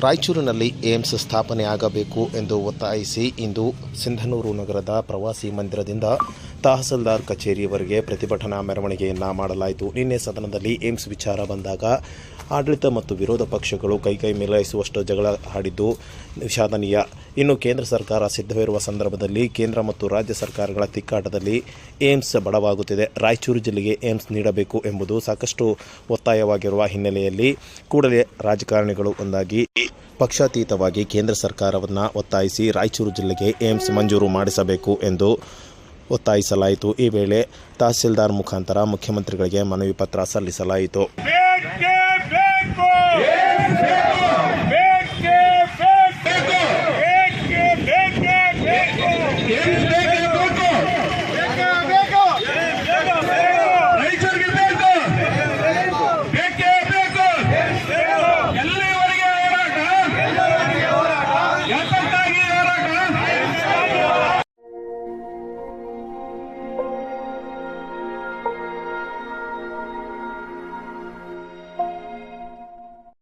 ರಾಯಚೂರಿನಲ್ಲಿ ಏಮ್ಸ್ ಸ್ಥಾಪನೆ ಆಗಬೇಕು ಎಂದು ಒತ್ತಾಯಿಸಿ ಇಂದು ಸಿಂಧನೂರು ನಗರದ ಪ್ರವಾಸಿ ಮಂದಿರದಿಂದ ತಹಸೀಲ್ದಾರ್ ಕಚೇರಿಯವರೆಗೆ ಪ್ರತಿಭಟನಾ ಮೆರವಣಿಗೆಯನ್ನು ಮಾಡಲಾಯಿತು. ನಿನ್ನೆ ಸದನದಲ್ಲಿ ಏಮ್ಸ್ ವಿಚಾರ ಬಂದಾಗ ಆಡಳಿತ ಮತ್ತು ವಿರೋಧ ಪಕ್ಷಗಳು ಕೈಕೈ ಮೇಲಾಯಿಸುವಷ್ಟು ಜಗಳ ಆಡಿದ್ದು ವಿಷಾದನೀಯ. ಇನ್ನು ಕೇಂದ್ರ ಸರ್ಕಾರ ಸಿದ್ಧವಿರುವ ಸಂದರ್ಭದಲ್ಲಿ ಕೇಂದ್ರ ಮತ್ತು ರಾಜ್ಯ ಸರ್ಕಾರಗಳ ತಿಕ್ಕಾಟದಲ್ಲಿ ಏಮ್ಸ್ ಬಡವಾಗುತ್ತಿದೆ. ರಾಯಚೂರು ಜಿಲ್ಲೆಗೆ ಏಮ್ಸ್ ನೀಡಬೇಕು ಎಂಬುದು ಸಾಕಷ್ಟು ಒತ್ತಾಯವಾಗಿರುವ ಹಿನ್ನೆಲೆಯಲ್ಲಿ ಕೂಡಲೇ ರಾಜಕಾರಣಿಗಳು ಒಂದಾಗಿ ಪಕ್ಷಾತೀತವಾಗಿ ಕೇಂದ್ರ ಸರ್ಕಾರವನ್ನು ಒತ್ತಾಯಿಸಿ ರಾಯಚೂರು ಜಿಲ್ಲೆಗೆ ಏಮ್ಸ್ ಮಂಜೂರು ಮಾಡಿಸಬೇಕು ಎಂದು ಒತ್ತಾಯಿಸಲಾಯಿತು. ಈ ವೇಳೆ ತಹಸೀಲ್ದಾರ್ ಮುಖಾಂತರ ಮುಖ್ಯಮಂತ್ರಿಗಳಿಗೆ ಮನವಿ ಪತ್ರ ಸಲ್ಲಿಸಲಾಯಿತು.